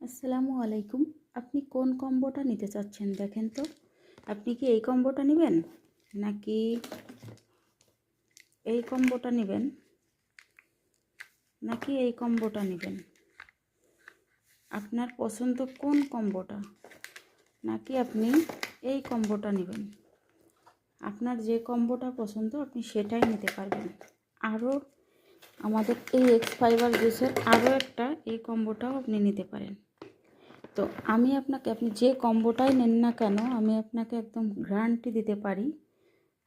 আসসালামু আলাইকুম। আপনি কোন কম্বোটা নিতে চাচ্ছেন দেখেন তো। আপনি কি এই কম্বোটা নেবেন? নাকি এই কম্বোটা নেবেন? নাকি এই কম্বোটা নেবেন? আপনার পছন্দ কোন কম্বোটা? নাকি আপনি এই কম্বোটা নেবেন? আপনার যে কম্বোটা পছন্দ, আপনি সেটাই নিতে পারবেন। আরও আমাদের এই এক্স ফাইবার জুসের আরও একটা এই কম্বোটাও আপনি নিতে পারেন। তো আমি আপনাকে, আপনি যে কম্বোটাই নেন না কেন, আমি আপনাকে একদম গ্যারান্টি দিতে পারি,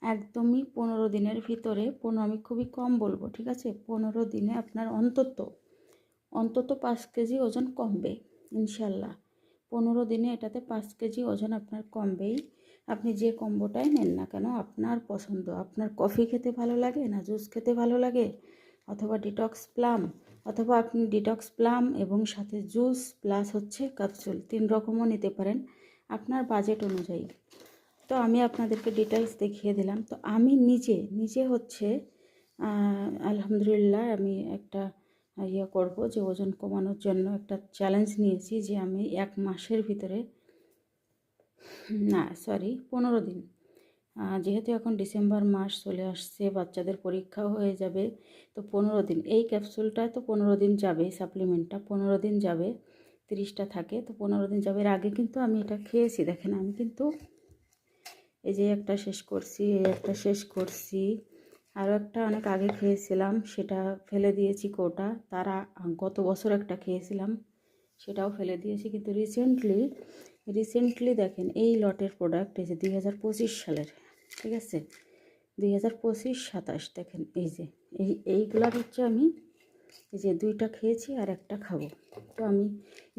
একদমই পনেরো দিনের ভিতরে, পনেরো, আমি খুবই কম বলব, ঠিক আছে? পনেরো দিনে আপনার অন্তত অন্তত পাঁচ কেজি ওজন কমবে, ইনশাল্লাহ। পনেরো দিনে এটাতে পাঁচ কেজি ওজন আপনার কমবেই। আপনি যে কম্বোটাই নেন না কেন, আপনার পছন্দ, আপনার কফি খেতে ভালো লাগে, না জুস খেতে ভালো লাগে, অথবা ডিটক্স প্লাম অথবা আপনি ডিটক্স প্লাম এবং সাথে জুস প্লাস হচ্ছে ক্যাপসুল তিন রকমও নিতে পারেন আপনার বাজেট অনুযায়ী। তো আমি আপনাদেরকে ডিটেলস দেখিয়ে দিলাম। তো আমি নিজে নিজে হচ্ছে আলহামদুলিল্লাহ আমি একটা ইয়ে করব যে ওজন কমানোর জন্য একটা চ্যালেঞ্জ নিয়েছি যে আমি এক মাসের ভিতরে, না সরি পনেরো দিন যেহেতু এখন ডিসেম্বর মাস চলে আসছে, বাচ্চাদের পরীক্ষাও হয়ে যাবে, তো পনেরো দিন, এই ক্যাপসুলটা তো পনেরো দিন যাবে সাপ্লিমেন্টটা পনেরো দিন যাবে, তিরিশটা থাকে, তো পনেরো দিন যাবে। এর আগে কিন্তু আমি এটা খেয়েছি, দেখেন আমি কিন্তু এই যে একটা শেষ করছি, এই একটা শেষ করছি। আরও একটা অনেক আগে খেয়েছিলাম, সেটা ফেলে দিয়েছি কোটা, তারা গত বছর একটা খেয়েছিলাম, সেটাও ফেলে দিয়েছি, কিন্তু রিসেন্টলি রিসেন্টলি দেখেন, এই লটের প্রোডাক্ট যে দুই সালের ঠিক আছে? দুই হাজার পঁচিশ সাতাশ, দেখেন এই যে, এই এইগুলার হচ্ছে আমি এই যে দুইটা খেয়েছি আর একটা খাব। তো আমি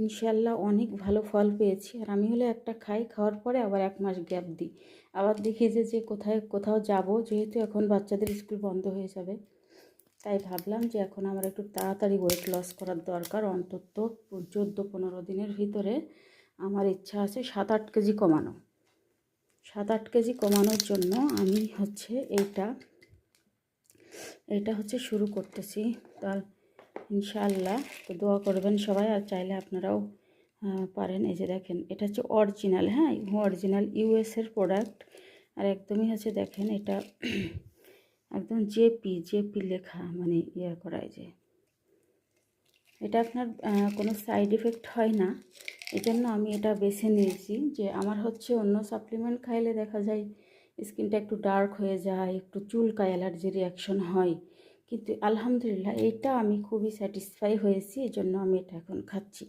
ইনশাল্লাহ অনেক ভালো ফল পেয়েছি আর আমি হলে একটা খাই, খাওয়ার পরে আবার এক মাস গ্যাপ দিই। আবার দেখি যে যে কোথায়, কোথাও যাব, যেহেতু এখন বাচ্চাদের স্কুল বন্ধ হয়ে যাবে, তাই ভাবলাম যে এখন আমার একটু তাড়াতাড়ি ওয়েট লস করার দরকার। অন্তত চোদ্দ, পনেরো দিনের ভিতরে আমার ইচ্ছা আছে সাত, আট কেজি কমানো। সাত আট কেজি কমানোর জন্য আমি হচ্ছে এইটা এটা হচ্ছে শুরু করতেছি। তার ইনশাআল্লাহ, তো দোয়া করবেন সবাই। আর চাইলে আপনারাও পারেন। এই যে দেখেন, এটা হচ্ছে অরিজিনাল হ্যাঁ? অরিজিনাল ইউএসের প্রোডাক্ট আর একদমই হচ্ছে দেখেন, এটা একদম জেপি জেপি লেখা মানে ইয়ে করায় যে। এটা আপনার কোনো সাইড এফেক্ট হয় না। এজন্য আমি এটা বেছে নিয়েছি যে আমার হচ্ছে অন্য সাপ্লিমেন্ট খাইলে দেখা যায় স্কিনটা একটু ডার্ক হয়ে যায়, একটু চুলকায় অ্যালার্জি রিয়াকশন হয়। কিন্তু আলহামদুলিল্লাহ এটা আমি খুবই স্যাটিসফাই হয়েছি এই জন্য আমি এটা এখন খাচ্ছি।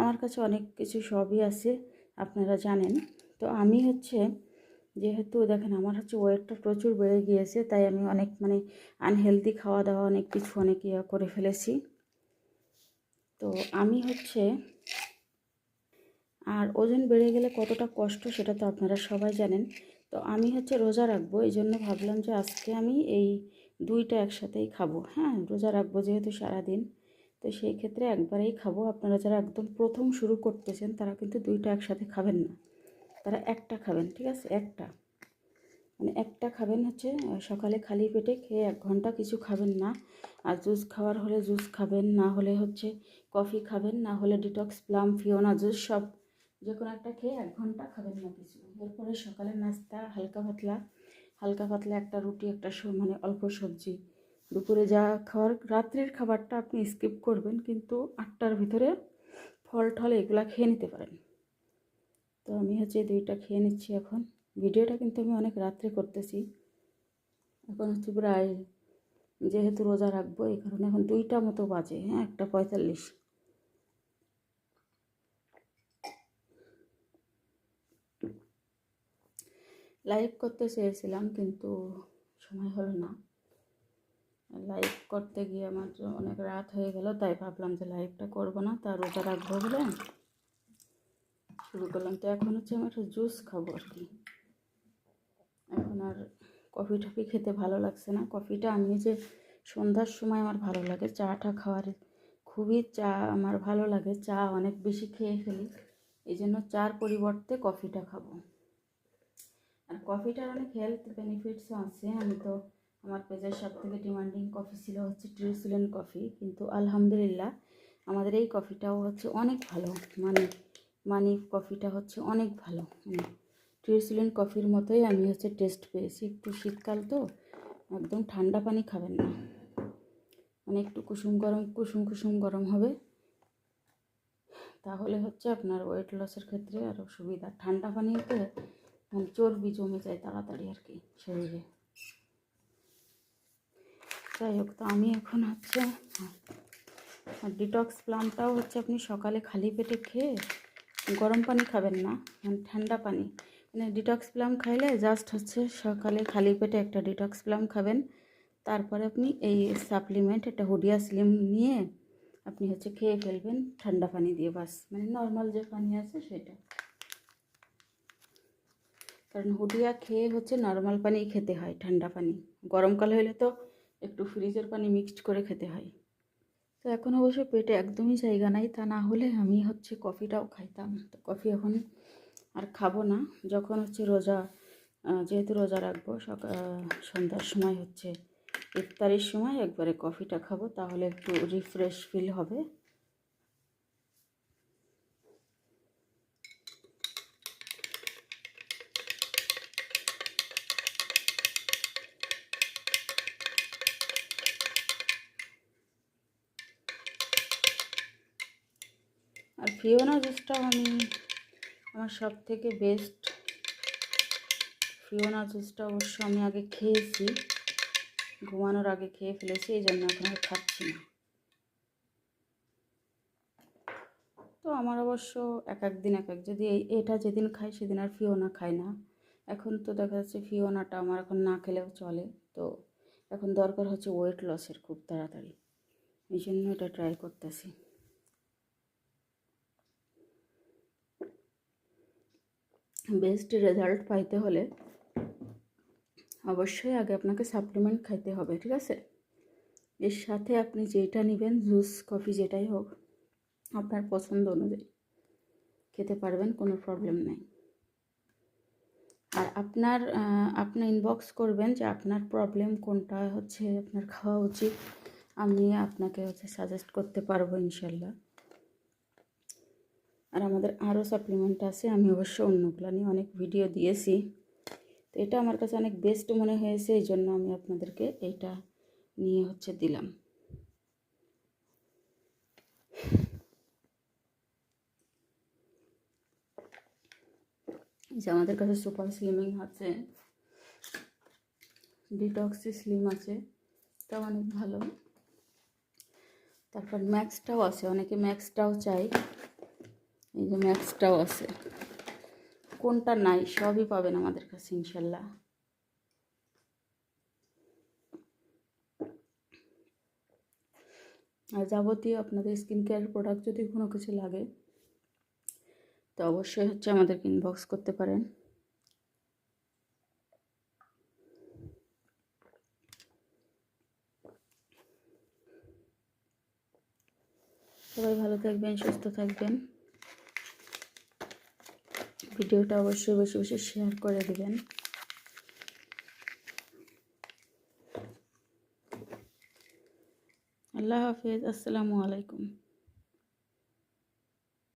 আমার কাছে অনেক কিছু সবই আছে, আপনারা জানেন। তো আমি হচ্ছে যেহেতু দেখেন আমার হচ্ছে ওয়েটটা প্রচুর বেড়ে গিয়েছে, তাই আমি অনেক মানে আনহেলদি খাওয়া দাওয়া, অনেক কিছু অনেক ইয়ে করে ফেলেছি। তো আমি হচ্ছে আর ওজন বেড়ে গেলে কতটা কষ্ট সেটা তো আপনারা সবাই জানেন। তো আমি হচ্ছে রোজা রাখব এই জন্য ভাবলাম যে আজকে আমি এই দুইটা একসাথেই খাব। হ্যাঁ রোজা রাখব যেহেতু সারাদিন, তো সেই ক্ষেত্রে একবারেই খাব। আপনারা যারা একদম প্রথম শুরু করতেছেন, তারা কিন্তু দুইটা একসাথে খাবেন না। তারা একটা খাবেন, ঠিক আছে? একটা। মানে একটা খাবেন হচ্ছে সকালে খালি পেটে খেয়ে এক ঘণ্টা কিছু খাবেন না। আর জুস খাওয়ার হলে জুস খাবেন, না হলে হচ্ছে কফি খাবেন, না হলে ডিটক্স, প্লাম, ফিওনা জুস সব যে কোনো একটা খেয়ে এক ঘণ্টা খাবেন না কিছু। এরপরে সকালে নাস্তা, হালকা পাতলা। হালকা পাতলা একটা রুটি, একটা মানে অল্প সবজি। দুপুরে যা খাওয়ার, রাত্রির খাবারটা আপনি স্কিপ করবেন, কিন্তু আটটার ভিতরে ফল টল এগুলা খেয়ে নিতে পারেন। তো আমি হচ্ছে দুইটা খেয়ে নিচ্ছি এখন। ভিডিওটা কিন্তু আমি অনেক রাত্রে করতেছি। এখন হচ্ছে প্রায় যেহেতু রোজা রাখব, এই কারণে এখন দুইটা মতো বাজে হ্যাঁ? একটা পঁয়তাল্লিশ। লাইভ করতে চেয়েছিলাম, কিন্তু সময় হলো না। লাইভ করতে গিয়ে আমার অনেক রাত হয়ে গেল, তাই ভাবলাম যে লাইভটা করব না, তা রোজা রাখব বলে শুরু করলাম। তো এখন হচ্ছে আমি একটা জুস খাব আর কি। এখন আর কফি টফি খেতে ভালো লাগছে না। কফিটা আমি যে সন্ধ্যার সময় আমার ভালো লাগে, চাটা খাওয়ার খুবই চা আমার ভালো লাগে, চা অনেক বেশি খেয়ে ফেলি। এই জন্য চার পরিবর্তে কফিটা খাব। আর কফিটার অনেক হেলথ বেনিফিটসও আছে। আমি তো আমার পেজের সব থেকে ডিমান্ডিং কফি ছিল হচ্ছে ট্রিউসিলেন কফি কিন্তু আলহামদুলিল্লাহ আমাদের এই কফিটাও হচ্ছে অনেক ভালো। মানে মানি কফিটা হচ্ছে অনেক ভালো। মানে ট্রিসিলেন কফির মতোই আমি হচ্ছে টেস্ট পেয়েছি। একটু শীতকাল তো, একদম ঠান্ডা পানি খাবেন না। মানে একটু কুসুম গরম, কুসুম কুসুম গরম হবে। তাহলে হচ্ছে আপনার ওয়েট লসের ক্ষেত্রে আরও সুবিধা ঠান্ডা পানিতে চর্বি জমে যায় তাড়াতাড়ি আর কি শরীরে। যাই হোক, তো আমি এখন হচ্ছে ডিটক্স প্লামটাও হচ্ছে আপনি সকালে খালি পেটে খেয়ে গরম পানি খাবেন না মানে ঠান্ডা পানি। মানে ডিটক্স প্লাম খাইলে জাস্ট হচ্ছে সকালে খালি পেটে একটা ডিটক্স প্লাম খাবেন। তারপরে আপনি এই সাপ্লিমেন্ট একটা হুডিয়া স্লিম নিয়ে আপনি হচ্ছে খেয়ে ফেলবেন ঠান্ডা পানি দিয়ে, বাস। মানে নর্মাল যে পানি আছে সেটা। কারণ হুডিয়া খেয়ে হচ্ছে নর্মাল পানি খেতে হয়, ঠান্ডা পানি। গরমকাল হলে তো একটু ফ্রিজের পানি মিক্সড করে খেতে হয়। তো এখন অবশ্য পেটে একদমই জায়গা নাই, তা না হলে আমি হচ্ছে কফিটাও খাইতাম। তো কফি এখন আর খাব না। যখন হচ্ছে রোজা যেহেতু রোজা রাখব সকাল সন্ধ্যার সময় হচ্ছে ইফতারির সময় একবারে কফিটা খাব, তাহলে একটু রিফ্রেশ ফিল হবে। ফিওনা জুসটাও আমি আমার সব থেকে বেস্ট ফিওনা জুসটা অবশ্য আমি আগে খেয়েছি। ঘুমানোর আগে খেয়ে ফেলেছি, এই জন্য এখন আর খাচ্ছি না। তো আমার অবশ্য এক এক দিন, এক এক যদি এটা যেদিন খাই সেদিন আর ফিওনা খাই না। এখন তো দেখা যাচ্ছে ফিওনাটা আমার এখন না খেলেও চলে। তো এখন দরকার হচ্ছে ওয়েট লসের খুব তাড়াতাড়ি। এই জন্য এটা ট্রাই করতেছি। বেস্ট রেজাল্ট পাইতে হলে অবশ্যই আগে আপনাকে সাপ্লিমেন্ট খাইতে হবে, ঠিক আছে? এর সাথে আপনি যেটা নেবেন জুস কফি যেটাই হোক, আপনার পছন্দ অনুযায়ী, খেতে পারবেন, কোনো প্রবলেম নেই। আর আপনার আপনি ইনবক্স করবেন যে আপনার প্রবলেম কোনটা হচ্ছে, আপনার খাওয়া উচিত, আমি আপনাকে হচ্ছে সাজেস্ট করতে পারব ইনশাল্লাহ। আর আমাদের আরও সাপ্লিমেন্ট আছে। আমি অবশ্য অন্যগুলো নিয়ে অনেক ভিডিও দিয়েছি। তো এটা আমার কাছে অনেক বেস্ট মনে হয়েছে, এই জন্য আমি আপনাদেরকে এইটা নিয়ে হচ্ছে দিলাম। যে আমাদের কাছে সুপার স্লিমিং আছে। ডিটক্সি স্লিম আছে। এটা অনেক ভালো। তারপর ম্যাক্সটাও আছে। অনেকে ম্যাক্সটাও চাই এই যে ম্যাক্সটাও আছে। কোনটা নাই, সবই পাবেন আমাদের কাছে, ইনশাল্লাহ। আর যাবতীয় আপনাদের স্কিন কেয়ার প্রোডাক্ট যদি কোনো কিছু লাগে, তো অবশ্যই হচ্ছে আমাদেরকে ইনবক্স করতে পারেন। সবাই ভালো থাকবেন, সুস্থ থাকবেন। ভিডিওটা অবশ্যই বেশি বেশি শেয়ার করে দেবেন। আল্লাহ হাফিজ আসসালামু আলাইকুম।